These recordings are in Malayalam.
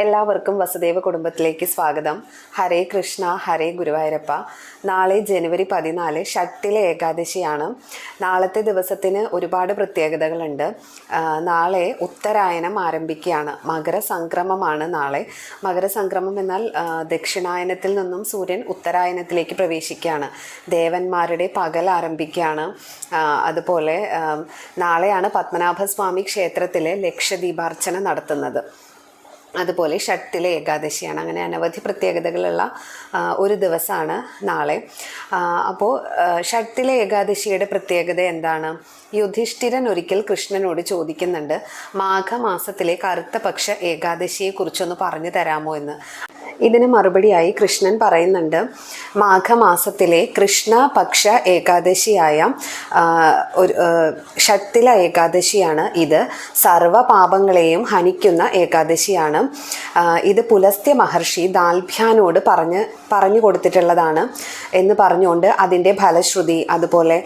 എല്ലാവർക്കും വസുദേവ കുടുംബത്തിലേക്ക് സ്വാഗതം. ഹരേ കൃഷ്ണ ഹരേ ഗുരുവായൂരപ്പ. നാളെ ജനുവരി പതിനാല് ഷട്ടിലെ ഏകാദശിയാണ്. നാളത്തെ ദിവസത്തിന് ഒരുപാട് പ്രത്യേകതകളുണ്ട്. നാളെ ഉത്തരായനം ആരംഭിക്കുകയാണ്. മകരസംക്രമമാണ് നാളെ. മകരസംക്രമം എന്നാൽ ദക്ഷിണായനത്തിൽ നിന്നും സൂര്യൻ ഉത്തരായനത്തിലേക്ക് പ്രവേശിക്കുകയാണ്. ദേവന്മാരുടെ പകൽ ആരംഭിക്കുകയാണ്. അതുപോലെ നാളെയാണ് പത്മനാഭസ്വാമി ക്ഷേത്രത്തിലെ ലക്ഷദീപാർച്ചന നടത്തുന്നത്. അതുപോലെ ഷട്ടിലെ ഏകാദശിയാണ്. അങ്ങനെ അനവധി പ്രത്യേകതകളുള്ള ഒരു ദിവസമാണ് നാളെ. അപ്പോൾ ഷട്ടിലെ ഏകാദശിയുടെ പ്രത്യേകത എന്താണ്? യുധിഷ്ഠിരൻ ഒരിക്കൽ കൃഷ്ണനോട് ചോദിക്കുന്നുണ്ട് മാഘമാസത്തിലെ കറുത്ത പക്ഷ ഏകാദശിയെക്കുറിച്ചൊന്ന് പറഞ്ഞു തരാമോ എന്ന്? ഇതിന് മറുപടിയായി കൃഷ്ണൻ പറയുന്നുണ്ട് മാഘമാസത്തിലെ കൃഷ്ണപക്ഷ ഏകാദശിയായ ഒരു ഷട്ടില ഏകാദശിയാണ് ഇത്. സർവ പാപങ്ങളെയും ഹനിക്കുന്ന ഏകാദശിയാണ്. ഇത് പുലസ്ത്യ മഹർഷി ദാൽഭ്യാനോട് പറഞ്ഞ് പറഞ്ഞു കൊടുത്തിട്ടുള്ളതാണ് എന്ന് പറഞ്ഞുകൊണ്ട് അതിന്റെ ഫലശ്രുതി അതുപോലെ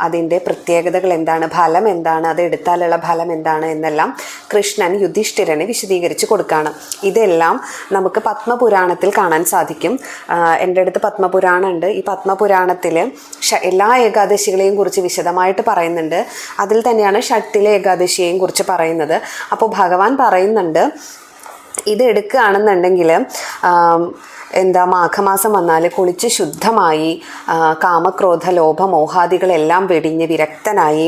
അതിന്റെ പ്രത്യേകതകൾ എന്താണ് ഫലം എന്താണ് അത് എടുത്താലുള്ള ഫലം എന്താണ് എന്നെല്ലാം കൃഷ്ണൻ യുധിഷ്ഠിരനെ വിശദീകരിച്ച് കൊടുക്കുകയാണ് ഇതെല്ലാം നമുക്ക് പത്മപുരാണത്തിൽ കാണാൻ സാധിക്കും. എന്റെ അടുത്ത് പത്മപുരാണം ഉണ്ട്. ഈ പത്മപുരാണത്തിൽ എല്ലാ ഏകാദശികളെയും കുറിച്ച് വിശദമായിട്ട് പറയുന്നുണ്ട്. അതിൽ തന്നെയാണ് ഷട്ടിലെ ഏകാദശിയെയും കുറിച്ച് പറയുന്നത്. അപ്പോൾ ഭഗവാൻ പറയുന്നുണ്ട് ഇത് എടുക്കുകയാണെന്നുണ്ടെങ്കിൽ എന്താ മാഘമാസം വന്നാൽ കുളിച്ച് ശുദ്ധമായി കാമക്രോധ ലോഭ മോഹാദികളെല്ലാം വെടിഞ്ഞ് വിരക്തനായി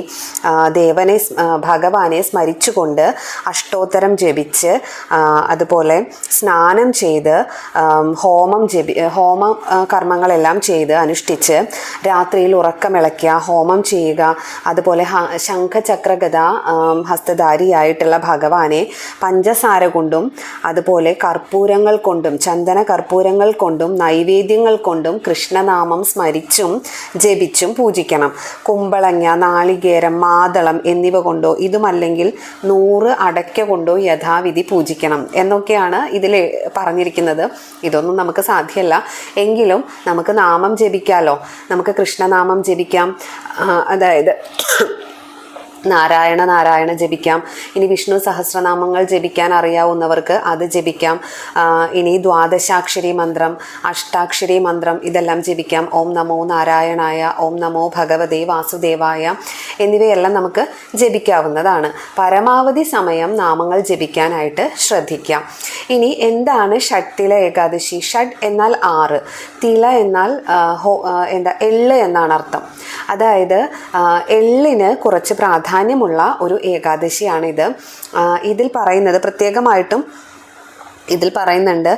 ദേവനെ ഭഗവാനെ സ്മരിച്ചുകൊണ്ട് അഷ്ടോത്തരം ജപിച്ച് അതുപോലെ സ്നാനം ചെയ്ത് ഹോമം ജപി ഹോമ കർമ്മങ്ങളെല്ലാം ചെയ്ത് അനുഷ്ഠിച്ച് രാത്രിയിൽ ഉറക്കമിളയ്ക്കുക ഹോമം ചെയ്യുക അതുപോലെ ശംഖചക്രഗത ഹസ്തധാരിയായിട്ടുള്ള ഭഗവാനെ പഞ്ചസാര കൊണ്ടും അതുപോലെ കർപ്പൂരങ്ങൾ കൊണ്ടും ചന്ദന കർപ്പൂരങ്ങൾ കൊണ്ടും നൈവേദ്യങ്ങൾ കൊണ്ടും കൃഷ്ണനാമം സ്മരിച്ചും ജപിച്ചും പൂജിക്കണം. കുമ്പളങ്ങ നാളികേരം മാതളം എന്നിവ കൊണ്ടോ ഇതുമല്ലെങ്കിൽ നൂറ് അടയ്ക്ക കൊണ്ടോ യഥാവിധി പൂജിക്കണം എന്നൊക്കെയാണ് ഇതിൽ പറഞ്ഞിരിക്കുന്നത്. ഇതൊന്നും നമുക്ക് സാധ്യമല്ല. എങ്കിലും നമുക്ക് നാമം ജപിക്കാലോ. നമുക്ക് കൃഷ്ണനാമം ജപിക്കാം. അതായത് നാരായണ നാരായണ ജപിക്കാം. ഇനി വിഷ്ണു സഹസ്രനാമങ്ങൾ ജപിക്കാൻ അറിയാവുന്നവർക്ക് അത് ജപിക്കാം. ഇനി ദ്വാദശാക്ഷരി മന്ത്രം അഷ്ടാക്ഷരി മന്ത്രം ഇതെല്ലാം ജപിക്കാം. ഓം നമോ നാരായണായ ഓം നമോ ഭഗവതേ വാസുദേവായ എന്നിവയെല്ലാം നമുക്ക് ജപിക്കാവുന്നതാണ്. പരമാവധി സമയം നാമങ്ങൾ ജപിക്കാനായിട്ട് ശ്രദ്ധിക്കാം. ഇനി എന്താണ് ഷട്ടില ഏകാദശി? ഷഡ് എന്നാൽ ആറ് തില എന്നാൽ എന്താ എള്ള് എന്നാണ് അർത്ഥം. അതായത് എള്ളിന് കുറച്ച് പ്രാധാന്യമുള്ള ഒരു ഏകാദശിയാണിത്. ഇതിൽ പറയുന്നത് പ്രത്യേകമായിട്ടും ഇതിൽ പറയുന്നുണ്ട്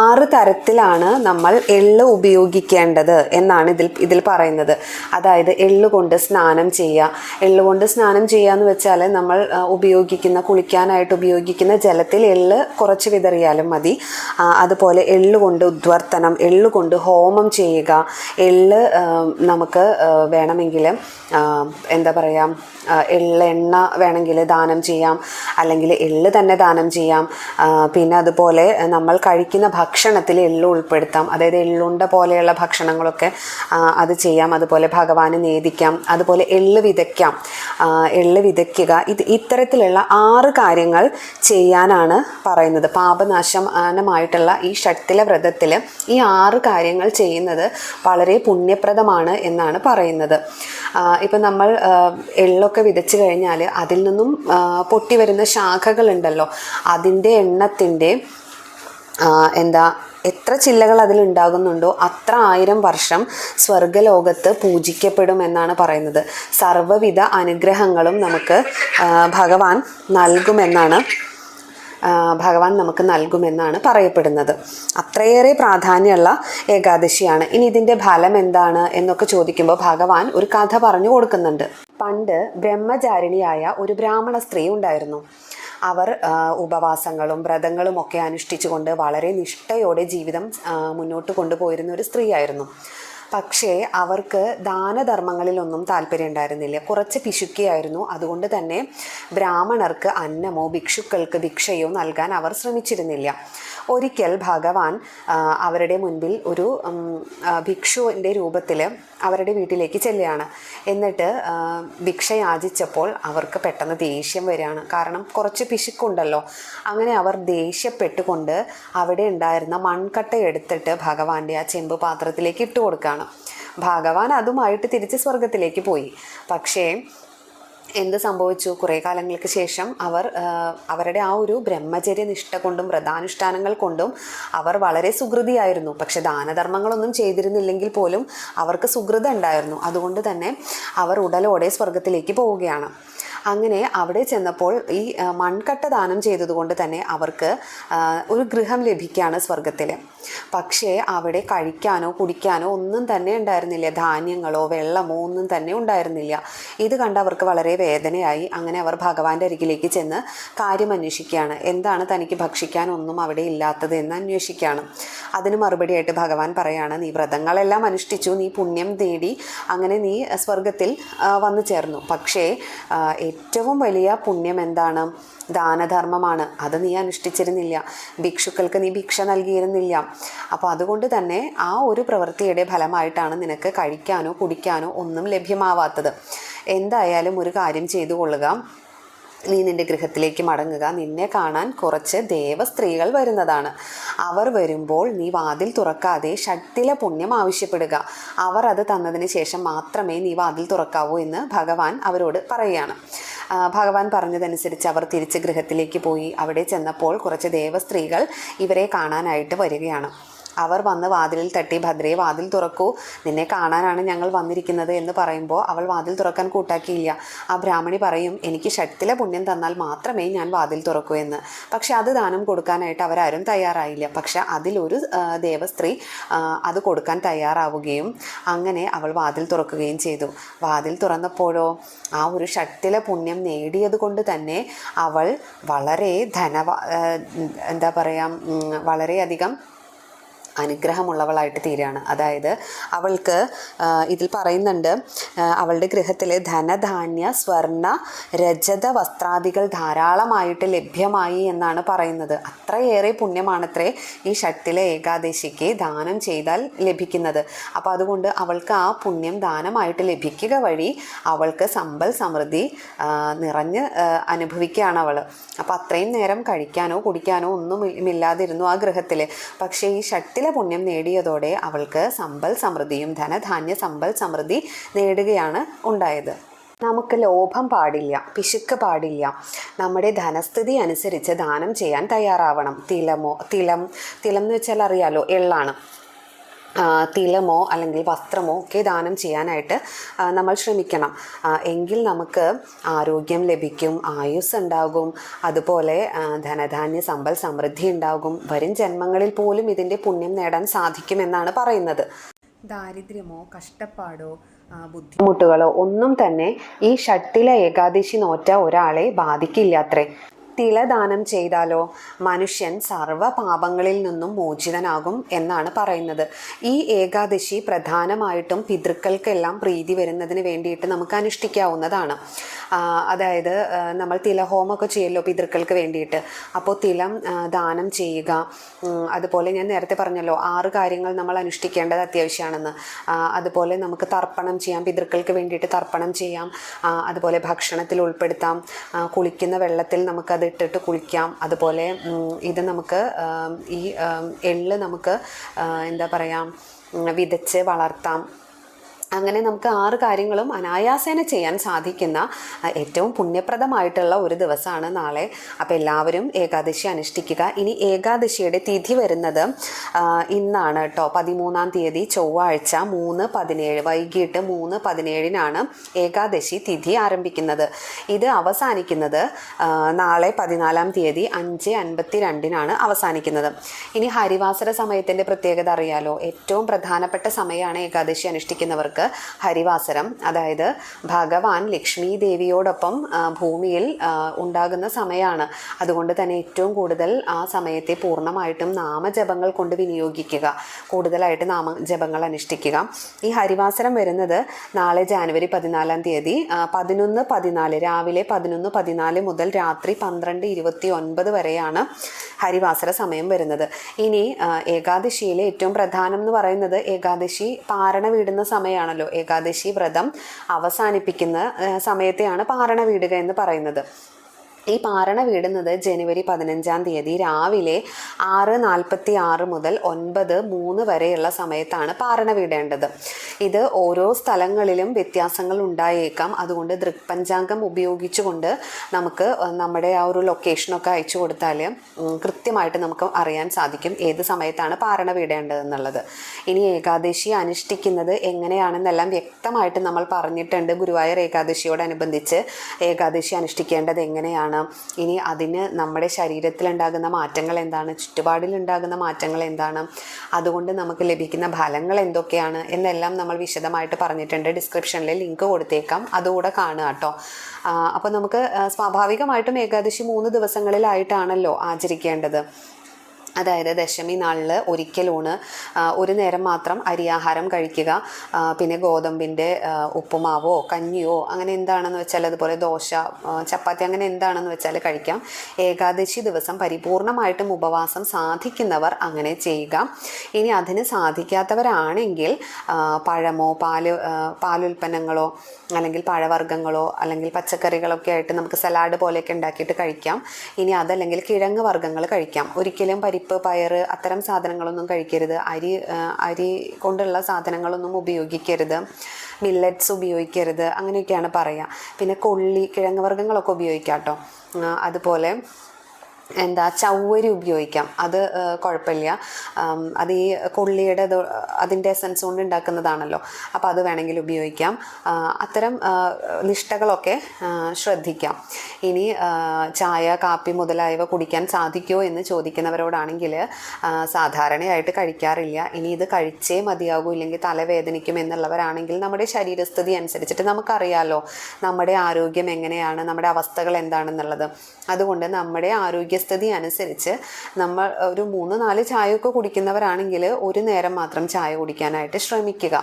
ആറ് തരത്തിലാണ് നമ്മൾ എള്ള് ഉപയോഗിക്കേണ്ടത് എന്നാണ് ഇതിൽ ഇതിൽ പറയുന്നത്. അതായത് എള്ള് കൊണ്ട് സ്നാനം ചെയ്യുക. എള്ള് കൊണ്ട് സ്നാനം ചെയ്യുക എന്ന് വെച്ചാൽ നമ്മൾ ഉപയോഗിക്കുന്ന കുളിക്കാനായിട്ട് ഉപയോഗിക്കുന്ന ജലത്തിൽ എള്ള് കുറച്ച് വിതറിയാലും മതി. അതുപോലെ എള്ള് കൊണ്ട് ഉദ്വർത്തനം എള്ള് കൊണ്ട് ഹോമം ചെയ്യുക. എള്ള് നമുക്ക് വേണമെങ്കിൽ എന്താ പറയുക എള്ളെണ്ണ വേണമെങ്കിൽ ദാനം ചെയ്യാം. അല്ലെങ്കിൽ എള്ള് തന്നെ ദാനം ചെയ്യാം. പിന്നെ അതുപോലെ നമ്മൾ കഴിക്കുന്ന ഭക്ഷണത്തിൽ എള്ള് ഉൾപ്പെടുത്താം. അതായത് എള്ളുണ്ട പോലെയുള്ള ഭക്ഷണങ്ങളൊക്കെ അത് ചെയ്യാം. അതുപോലെ ഭഗവാന് നേദിക്കാം. അതുപോലെ എള്ള് വിതയ്ക്കാം. എള്ള് വിതയ്ക്കുക. ഇത് ഇത്തരത്തിലുള്ള ആറ് കാര്യങ്ങൾ ചെയ്യാനാണ് പറയുന്നത്. പാപനാശമാനമായിട്ടുള്ള ഈ ഷട്ടില വ്രതത്തിൽ ഈ ആറ് കാര്യങ്ങൾ ചെയ്യുന്നത് വളരെ പുണ്യപ്രദമാണ് എന്നാണ് പറയുന്നത്. ഇപ്പം നമ്മൾ എള്ളൊക്കെ വിതച്ചു കഴിഞ്ഞാൽ അതിൽ നിന്നും പൊട്ടി വരുന്ന ശാഖകളുണ്ടല്ലോ. അതിന്റെ എണ്ണത്തിന്റെ എന്താ എത്ര ചില്ലകൾ അതിലുണ്ടാകുന്നുണ്ടോ അത്ര ആയിരം വർഷം സ്വർഗലോകത്ത് പൂജിക്കപ്പെടും എന്നാണ് പറയുന്നത്. സർവവിധ അനുഗ്രഹങ്ങളും നമുക്ക് ഭഗവാൻ നൽകുമെന്നാണ് ഭഗവാൻ നമുക്ക് നൽകുമെന്നാണ് പറയപ്പെടുന്നത്. അത്രയേറെ പ്രാധാന്യമുള്ള ഏകാദശിയാണ്. ഇനി ഇതിന്റെ ഫലം എന്താണ് എന്നൊക്കെ ചോദിക്കുമ്പോൾ ഭഗവാൻ ഒരു കഥ പറഞ്ഞു കൊടുക്കുന്നുണ്ട്. പണ്ട് ബ്രഹ്മചാരിണിയായ ഒരു ബ്രാഹ്മണ സ്ത്രീ ഉണ്ടായിരുന്നു. അവർ ഉപവാസങ്ങളും വ്രതങ്ങളും ഒക്കെ അനുഷ്ഠിച്ചുകൊണ്ട് വളരെ നിഷ്ഠയോടെ ജീവിതം മുന്നോട്ട് കൊണ്ടുപോയിരുന്ന ഒരു സ്ത്രീയായിരുന്നു. പക്ഷേ അവർക്ക് ദാനധർമ്മങ്ങളിലൊന്നും താല്പര്യം ഉണ്ടായിരുന്നില്ല. കുറച്ച് പിശുക്കിയായിരുന്നു. അതുകൊണ്ട് തന്നെ ബ്രാഹ്മണർക്ക് അന്നമോ ഭിക്ഷുക്കൾക്ക് ഭിക്ഷയോ നൽകാൻ അവർ ശ്രമിച്ചിരുന്നില്ല. ഒരിക്കൽ ഭഗവാൻ അവരുടെ മുൻപിൽ ഒരു ഭിക്ഷുവിന്റെ രൂപത്തിൽ അവരുടെ വീട്ടിലേക്ക് ചെല്ലുകയാണ്. എന്നിട്ട് ഭിക്ഷ യാചിച്ചപ്പോൾ അവർക്ക് പെട്ടെന്ന് ദേഷ്യം വരികയാണ്. കാരണം കുറച്ച് പിശുക്കുണ്ടല്ലോ. അങ്ങനെ അവർ ദേഷ്യപ്പെട്ടുകൊണ്ട് അവിടെ ഉണ്ടായിരുന്ന മൺകട്ട എടുത്തിട്ട് ഭഗവാന്റെ ആ ചെമ്പ് പാത്രത്തിലേക്ക് ഇട്ട് കൊടുക്കുകയാണ് ഭഗവാൻ അതുമായിട്ട് തിരിച്ച് സ്വർഗത്തിലേക്ക് പോയി. പക്ഷേ എന്ത് സംഭവിച്ചു കുറേ കാലങ്ങൾക്ക് ശേഷം അവർ അവരുടെ ആ ഒരു ബ്രഹ്മചര്യ നിഷ്ഠ കൊണ്ടും വ്രതാനുഷ്ഠാനങ്ങൾ കൊണ്ടും അവർ വളരെ സുഹൃതിയായിരുന്നു പക്ഷെ ദാനധർമ്മങ്ങളൊന്നും ചെയ്തിരുന്നില്ലെങ്കിൽ പോലും അവർക്ക് സുഹൃത ഉണ്ടായിരുന്നു. അതുകൊണ്ട് തന്നെ അവർ ഉടലോടെ സ്വർഗത്തിലേക്ക് പോവുകയാണ്. അങ്ങനെ അവിടെ ചെന്നപ്പോൾ ഈ മൺകട്ട ദാനം ചെയ്തതുകൊണ്ട് തന്നെ അവർക്ക് ഒരു ഗൃഹം ലഭിക്കുകയാണ് സ്വർഗത്തിൽ പക്ഷേ അവിടെ കഴിക്കാനോ കുടിക്കാനോ ഒന്നും തന്നെ ഉണ്ടായിരുന്നില്ല. ധാന്യങ്ങളോ വെള്ളമോ ഒന്നും തന്നെ ഉണ്ടായിരുന്നില്ല. ഇത് കണ്ട് അവർക്ക് വളരെ വേദനയായി. അങ്ങനെ അവർ ഭഗവാന്റെ അരികിലേക്ക് ചെന്ന് കാര്യം അന്വേഷിക്കുകയാണ്. എന്താണ് തനിക്ക് ഭക്ഷിക്കാനൊന്നും അവിടെ ഇല്ലാത്തത് എന്ന് അന്വേഷിക്കുകയാണ്. അതിന് മറുപടിയായിട്ട് ഭഗവാൻ പറയാണ് നീ വ്രതങ്ങളെല്ലാം അനുഷ്ഠിച്ചു നീ പുണ്യം നേടി അങ്ങനെ നീ സ്വർഗത്തിൽ വന്നു ചേർന്നു. പക്ഷേ ഏറ്റവും വലിയ പുണ്യം എന്താണ്? ദാനധർമ്മമാണ്. അത് നീ അനുഷ്ഠിച്ചിരുന്നില്ല. ഭിക്ഷുക്കൾക്ക് നീ ഭിക്ഷ നൽകിയിരുന്നില്ല. അപ്പോൾ അതുകൊണ്ട് തന്നെ ആ ഒരു പ്രവൃത്തിയുടെ ഫലമായിട്ടാണ് നിനക്ക് കഴിക്കാനോ കുടിക്കാനോ ഒന്നും ലഭ്യമാവാത്തത്. എന്തായാലും ഒരു കാര്യം ചെയ്തു കൊള്ളുക. നീ നിന്റെ ഗൃഹത്തിലേക്ക് മടങ്ങുക. നിന്നെ കാണാൻ കുറച്ച് ദേവസ്ത്രീകൾ വരുന്നതാണ്. അവർ വരുമ്പോൾ നീ വാതിൽ തുറക്കാതെ ഷട്ടില പുണ്യം ആവശ്യപ്പെടുക. അവർ അത് തന്നതിന് ശേഷം മാത്രമേ നീ വാതിൽ തുറക്കാവൂ എന്ന് ഭഗവാൻ അവരോട് പറയുകയാണ്. ഭഗവാൻ പറഞ്ഞതനുസരിച്ച് അവർ തിരിച്ച് ഗൃഹത്തിലേക്ക് പോയി. അവിടെ ചെന്നപ്പോൾ കുറച്ച് ദേവസ്ത്രീകൾ ഇവരെ കാണാനായിട്ട് വരികയാണ്. അവർ വന്ന് വാതിലിൽ തട്ടി ഭദ്രയെ വാതിൽ തുറക്കൂ. നിന്നെ കാണാനാണ് ഞങ്ങൾ വന്നിരിക്കുന്നത് എന്ന് പറയുമ്പോൾ അവൾ വാതിൽ തുറക്കാൻ കൂട്ടാക്കിയില്ല. ആ ബ്രാഹ്മണി പറയും എനിക്ക് ഷട്ടിലെ പുണ്യം തന്നാൽ മാത്രമേ ഞാൻ വാതിൽ തുറക്കൂ എന്ന്. പക്ഷെ അത് ദാനം കൊടുക്കാനായിട്ട് അവരാരും തയ്യാറായില്ല. പക്ഷെ അതിലൊരു ദേവസ്ത്രീ അത് കൊടുക്കാൻ തയ്യാറാവുകയും അങ്ങനെ അവൾ വാതിൽ തുറക്കുകയും ചെയ്തു. വാതിൽ തുറന്നപ്പോഴോ ആ ഒരു ഷട്ടിലെ പുണ്യം നേടിയത് കൊണ്ട് തന്നെ അവൾ വളരെ ധനവ എന്താ പറയുക വളരെയധികം അനുഗ്രഹമുള്ളവളായിട്ട് തീരുകയാണ് അതായത് അവൾക്ക് ഇതിൽ പറയുന്നുണ്ട് അവളുടെ ഗൃഹത്തിൽ ധനധാന്യ സ്വർണ രജത വസ്ത്രാദികൾ ധാരാളമായിട്ട് ലഭ്യമായി എന്നാണ് പറയുന്നത്. അത്രയേറെ പുണ്യമാണത്രേ ഈ ഷട്ടിലെ ഏകാദശിക്ക് ദാനം ചെയ്താൽ ലഭിക്കുന്നത്. അപ്പോൾ അതുകൊണ്ട് അവൾക്ക് ആ പുണ്യം ദാനമായിട്ട് ലഭിക്കുക വഴി അവൾക്ക് സമ്പൽ സമൃദ്ധി നിറഞ്ഞ് അനുഭവിക്കുകയാണ് അവൾ അപ്പോൾ അത്രയും നേരം കഴിക്കാനോ കുടിക്കാനോ ഒന്നും ഇല്ലാതിരുന്നു ആ ഗൃഹത്തിൽ പക്ഷേ ഈ ഷട്ടിലെ പുണ്യം നേടിയതോടെ അവൾക്ക് സമ്പൽ സമൃദ്ധിയും ധനധാന്യ സമ്പൽ സമൃദ്ധി നേടുകയാണ് ഉണ്ടായത്. നമുക്ക് ലോഭം പാടില്ല പിശുക്ക് പാടില്ല. നമ്മുടെ ധനസ്ഥിതി അനുസരിച്ച് ദാനം ചെയ്യാൻ തയ്യാറാവണം. തിലമോ തിലം തിലം എന്ന് വെച്ചാൽ അറിയാലോ എള്ളാണ്. തിലമോ അല്ലെങ്കിൽ വസ്ത്രമോ ഒക്കെ ദാനം ചെയ്യാനായിട്ട് നമ്മൾ ശ്രമിക്കണം. എങ്കിൽ നമുക്ക് ആരോഗ്യം ലഭിക്കും ആയുസ് ഉണ്ടാകും അതുപോലെ ധനധാന്യ സമ്പൽ സമൃദ്ധി ഉണ്ടാകും. വരും ജന്മങ്ങളിൽ പോലും ഇതിന്റെ പുണ്യം നേടാൻ സാധിക്കുമെന്നാണ് പറയുന്നത്. ദാരിദ്ര്യമോ കഷ്ടപ്പാടോ ബുദ്ധിമുട്ടുകളോ ഒന്നും തന്നെ ഈ ഷട്ടില ഏകാദശി നോറ്റ ഒരാളെ ബാധിക്കില്ലാത്രേ തിലദാനം ചെയ്താലോ? മനുഷ്യൻ സർവപാപങ്ങളിൽ നിന്നും മോചിതനാകും എന്നാണ് പറയുന്നത്. ഈ ഏകാദശി പ്രധാനമായിട്ടും പിതൃക്കൾക്കെല്ലാം പ്രീതി വരുന്നതിന് വേണ്ടിയിട്ട് നമുക്ക് അനുഷ്ഠിക്കാവുന്നതാണ്. അതായത് നമ്മൾ തിലഹോമൊക്കെ ചെയ്യല്ലോ പിതൃക്കൾക്ക് വേണ്ടിയിട്ട്. അപ്പോൾ തിലം ദാനം ചെയ്യുക അതുപോലെ ഞാൻ നേരത്തെ പറഞ്ഞല്ലോ ആറ് കാര്യങ്ങൾ നമ്മൾ അനുഷ്ഠിക്കേണ്ടത് അത്യാവശ്യമാണെന്ന് അതുപോലെ നമുക്ക് തർപ്പണം ചെയ്യാം പിതൃക്കൾക്ക് വേണ്ടിയിട്ട് തർപ്പണം ചെയ്യാം. അതുപോലെ ഭക്ഷണത്തിൽ ഉൾപ്പെടുത്താം. കുളിക്കുന്ന വെള്ളത്തിൽ നമുക്കത് ഇട്ടിട്ട് കുളിക്കാം. അതുപോലെ ഇത് നമുക്ക് ഈ എള്ള് നമുക്ക് എന്താ പറയുക വിതച്ച് വളർത്താം. അങ്ങനെ നമുക്ക് ആറ് കാര്യങ്ങളും അനായാസേന ചെയ്യാൻ സാധിക്കുന്ന ഏറ്റവും പുണ്യപ്രദമായിട്ടുള്ള ഒരു ദിവസമാണ് നാളെ. അപ്പോൾ എല്ലാവരും ഏകാദശി അനുഷ്ഠിക്കുക. ഇനി ഏകാദശിയുടെ തിഥി വരുന്നത് ഇന്നാണ് കേട്ടോ പതിമൂന്നാം തീയതി ചൊവ്വാഴ്ച മൂന്ന് പതിനേഴ് വൈകിട്ട് മൂന്ന് പതിനേഴിനാണ് ഏകാദശി തിഥി ആരംഭിക്കുന്നത്. ഇത് അവസാനിക്കുന്നത് നാളെ പതിനാലാം തീയതി അഞ്ച് അൻപത്തി രണ്ടിനാണ് അവസാനിക്കുന്നത്. ഇനി ഹരിവാസര സമയത്തിന്റെ പ്രത്യേകത അറിയാലോ. ഏറ്റവും പ്രധാനപ്പെട്ട സമയമാണ് ഏകാദശി അനുഷ്ഠിക്കുന്നവർക്ക്. ജനിച്ചവർക്ക് ഹരിവാസരം അതായത് ഭഗവാൻ ലക്ഷ്മി ദേവിയോടൊപ്പം ഭൂമിയിൽ ഉണ്ടാകുന്ന സമയമാണ് അതുകൊണ്ട് തന്നെ ഏറ്റവും കൂടുതൽ ആ സമയത്തെ പൂർണമായിട്ടും നാമജപങ്ങൾ കൊണ്ട് വിനിയോഗിക്കുക. കൂടുതലായിട്ട് നാമജപങ്ങൾ അനുഷ്ഠിക്കുക. ഈ ഹരിവാസരം വരുന്നത് നാളെ ജാനുവരി പതിനാലാം തീയതി പതിനൊന്ന് പതിനാല് രാവിലെ പതിനൊന്ന് പതിനാല് മുതൽ രാത്രി പന്ത്രണ്ട് ഇരുപത്തി ഒൻപത് വരെയാണ് ഹരിവാസര സമയം വരുന്നത്. ഇനി ഏകാദശിയിലെ ഏറ്റവും പ്രധാനം എന്ന് പറയുന്നത് ഏകാദശി പാരണ വീടുന്ന സമയമാണല്ലോ ഏകാദശി വ്രതം അവസാനിപ്പിക്കുന്ന സമയത്തെയാണ് പാരണ വീടുക എന്ന് പറയുന്നത്. ഈ പാറണ വീടുന്നത് ജനുവരി പതിനഞ്ചാം തീയതി രാവിലെ ആറ് നാൽപ്പത്തി ആറ് മുതൽ ഒൻപത് മൂന്ന് വരെയുള്ള സമയത്താണ് പാറണ വീടേണ്ടത്. ഇത് ഓരോ സ്ഥലങ്ങളിലും വ്യത്യാസങ്ങൾ ഉണ്ടായേക്കാം. അതുകൊണ്ട് ദൃക്പഞ്ചാംഗം ഉപയോഗിച്ചുകൊണ്ട് നമുക്ക് നമ്മുടെ ആ ഒരു ലൊക്കേഷനൊക്കെ അയച്ചു കൊടുത്താൽ കൃത്യമായിട്ട് നമുക്ക് അറിയാൻ സാധിക്കും ഏത് സമയത്താണ് പാറണ വീടേണ്ടതെന്നുള്ളത്. ഇനി ഏകാദശി അനുഷ്ഠിക്കുന്നത് എങ്ങനെയാണെന്നെല്ലാം വ്യക്തമായിട്ട് നമ്മൾ പറഞ്ഞിട്ടുണ്ട്. ഗുരുവായൂർ ഏകാദശിയോടനുബന്ധിച്ച് ഏകാദശി അനുഷ്ഠിക്കേണ്ടത് എങ്ങനെയാണ് ഇനി അതിന് നമ്മുടെ ശരീരത്തിലുണ്ടാകുന്ന മാറ്റങ്ങൾ എന്താണ്? ചുറ്റുപാടിലുണ്ടാകുന്ന മാറ്റങ്ങൾ എന്താണ്? അതുകൊണ്ട് നമുക്ക് ലഭിക്കുന്ന ഫലങ്ങൾ എന്തൊക്കെയാണ് എന്നെല്ലാം നമ്മൾ വിശദമായിട്ട് പറഞ്ഞിട്ടുണ്ട്. ഡിസ്ക്രിപ്ഷനിൽ ലിങ്ക് കൊടുത്തേക്കാം. അതുകൂടെ കാണുക കേട്ടോ. അപ്പോൾ നമുക്ക് സ്വാഭാവികമായിട്ടും ഏകാദശി മൂന്ന് ദിവസങ്ങളിലായിട്ടാണല്ലോ ആചരിക്കേണ്ടത്. അതായത് ദശമി നാളിൽ ഒരിക്കലൂണ് ഒരു നേരം മാത്രം അരിയാഹാരം കഴിക്കുക. പിന്നെ ഗോതമ്പിന്റെ ഉപ്പുമാവോ കഞ്ഞിയോ അങ്ങനെ എന്താണെന്ന് വെച്ചാൽ അതുപോലെ ദോശ ചപ്പാത്തി അങ്ങനെ എന്താണെന്ന് വെച്ചാൽ കഴിക്കാം. ഏകാദശി ദിവസം പരിപൂർണമായിട്ടും ഉപവാസം സാധിക്കുന്നവർ അങ്ങനെ ചെയ്യുക. ഇനി അതിന് സാധിക്കാത്തവരാണെങ്കിൽ പഴമോ പാൽ പാലുൽപ്പന്നങ്ങളോ അല്ലെങ്കിൽ പഴവർഗങ്ങളോ അല്ലെങ്കിൽ പച്ചക്കറികളൊക്കെ ആയിട്ട് നമുക്ക് സലാഡ് പോലെയൊക്കെ ഉണ്ടാക്കിയിട്ട് കഴിക്കാം. ഇനി അതല്ലെങ്കിൽ കിഴങ്ങ് വർഗങ്ങൾ കഴിക്കാം. ഒരിക്കലും പരിപ്പ് പയറ് അത്തരം സാധനങ്ങളൊന്നും കഴിക്കരുത്. അരി അരി കൊണ്ടുള്ള സാധനങ്ങളൊന്നും ഉപയോഗിക്കരുത്. മില്ലറ്റ്സ് ഉപയോഗിക്കരുത്. അങ്ങനെയൊക്കെയാണ് പറയുക പിന്നെ കൊള്ളി കിഴങ്ങ് വർഗങ്ങളൊക്കെ ഉപയോഗിക്കാം കേട്ടോ അതുപോലെ എന്താ ചവ്വരി ഉപയോഗിക്കാം. അത് കുഴപ്പമില്ല. അത് ഈ കൊള്ളിയുടെ അതിന്റെ എസൻസ് കൊണ്ട് ഉണ്ടാക്കുന്നതാണല്ലോ. അപ്പോൾ അത് വേണമെങ്കിൽ ഉപയോഗിക്കാം. അത്തരം നിഷ്ഠകളൊക്കെ ശ്രദ്ധിക്കാം. ഇനി ചായ കാപ്പി മുതലായവ കുടിക്കാൻ സാധിക്കുമോ എന്ന് ചോദിക്കുന്നവരോടാണെങ്കിൽ സാധാരണയായിട്ട് കഴിക്കാറില്ല. ഇനി ഇത് കഴിച്ചേ മതിയാകൂ ഇല്ലെങ്കിൽ തലവേദനിക്കും എന്നുള്ളവരാണെങ്കിൽ നമ്മുടെ ശരീരസ്ഥിതി അനുസരിച്ചിട്ട് നമുക്കറിയാലോ നമ്മുടെ ആരോഗ്യം എങ്ങനെയാണ് നമ്മുടെ അവസ്ഥകൾ എന്താണെന്നുള്ളത്. അതുകൊണ്ട് നമ്മുടെ ആരോഗ്യസ്ഥിതി അനുസരിച്ച് നമ്മൾ ഒരു മൂന്ന് നാല് ചായയൊക്കെ കുടിക്കുന്നവരാണെങ്കിൽ ഒരു നേരം മാത്രം ചായ കുടിക്കാനായിട്ട് ശ്രമിക്കുക.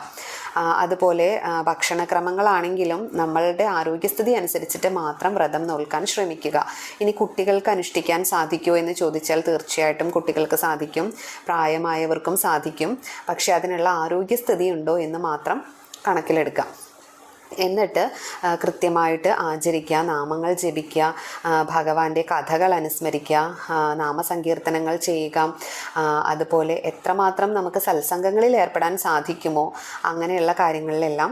അതുപോലെ ഭക്ഷണക്രമങ്ങളാണെങ്കിലും നമ്മളുടെ ആരോഗ്യസ്ഥിതി അനുസരിച്ചിട്ട് മാത്രം വ്രതം നോൽക്കാൻ ശ്രമിക്കുക. ഇനി കുട്ടികൾക്ക് അനുഷ്ഠിക്കാൻ സാധിക്കുമോ എന്ന് ചോദിച്ചാൽ തീർച്ചയായിട്ടും കുട്ടികൾക്ക് സാധിക്കും. പ്രായമായവർക്കും സാധിക്കും. പക്ഷേ അതിനുള്ള ആരോഗ്യസ്ഥിതി ഉണ്ടോ എന്ന് മാത്രം കണക്കിലെടുക്കാം എന്നിട്ട് കൃത്യമായിട്ട് ആചരിക്കുക നാമങ്ങൾ ജപിക്കുക ഭഗവാന്റെ കഥകൾ അനുസ്മരിക്കുക നാമസങ്കീർത്തനങ്ങൾ ചെയ്യുക അതുപോലെ എത്രമാത്രം നമുക്ക് സത്സംഗങ്ങളിൽ ഏർപ്പെടാൻ സാധിക്കുമോ അങ്ങനെയുള്ള കാര്യങ്ങളിലെല്ലാം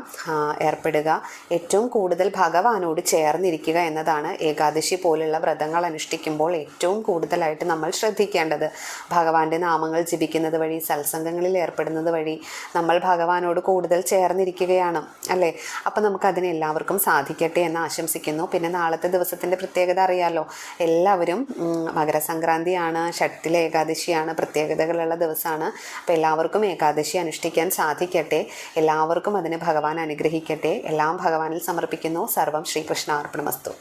ഏർപ്പെടുക. ഏറ്റവും കൂടുതൽ ഭഗവാനോട് ചേർന്നിരിക്കുക എന്നതാണ് ഏകാദശി പോലുള്ള വ്രതങ്ങൾ അനുഷ്ഠിക്കുമ്പോൾ ഏറ്റവും കൂടുതലായിട്ട് നമ്മൾ ശ്രദ്ധിക്കേണ്ടത്. ഭഗവാന്റെ നാമങ്ങൾ ജപിക്കുന്നത് വഴി സത്സംഗങ്ങളിൽ ഏർപ്പെടുന്നത് വഴി നമ്മൾ ഭഗവാനോട് കൂടുതൽ ചേർന്നിരിക്കുകയാണ് അല്ലേ? അപ്പം നമുക്ക് അതിന് എല്ലാവർക്കും സാധിക്കട്ടെ എന്ന് ആശംസിക്കുന്നു. പിന്നെ നാളത്തെ ദിവസത്തിന്റെ പ്രത്യേകത അറിയാമല്ലോ എല്ലാവരും മകരസംക്രാന്തിയാണ് ഷട്ടിലെ ഏകാദശിയാണ് പ്രത്യേകതകളുള്ള ദിവസമാണ്. അപ്പോൾ എല്ലാവർക്കും ഏകാദശി അനുഷ്ഠിക്കാൻ സാധിക്കട്ടെ. എല്ലാവർക്കും അതിന് ഭഗവാൻ അനുഗ്രഹിക്കട്ടെ. എല്ലാം ഭഗവാനിൽ സമർപ്പിക്കുന്നു. സർവം ശ്രീകൃഷ്ണ അർപ്പണമസ്തു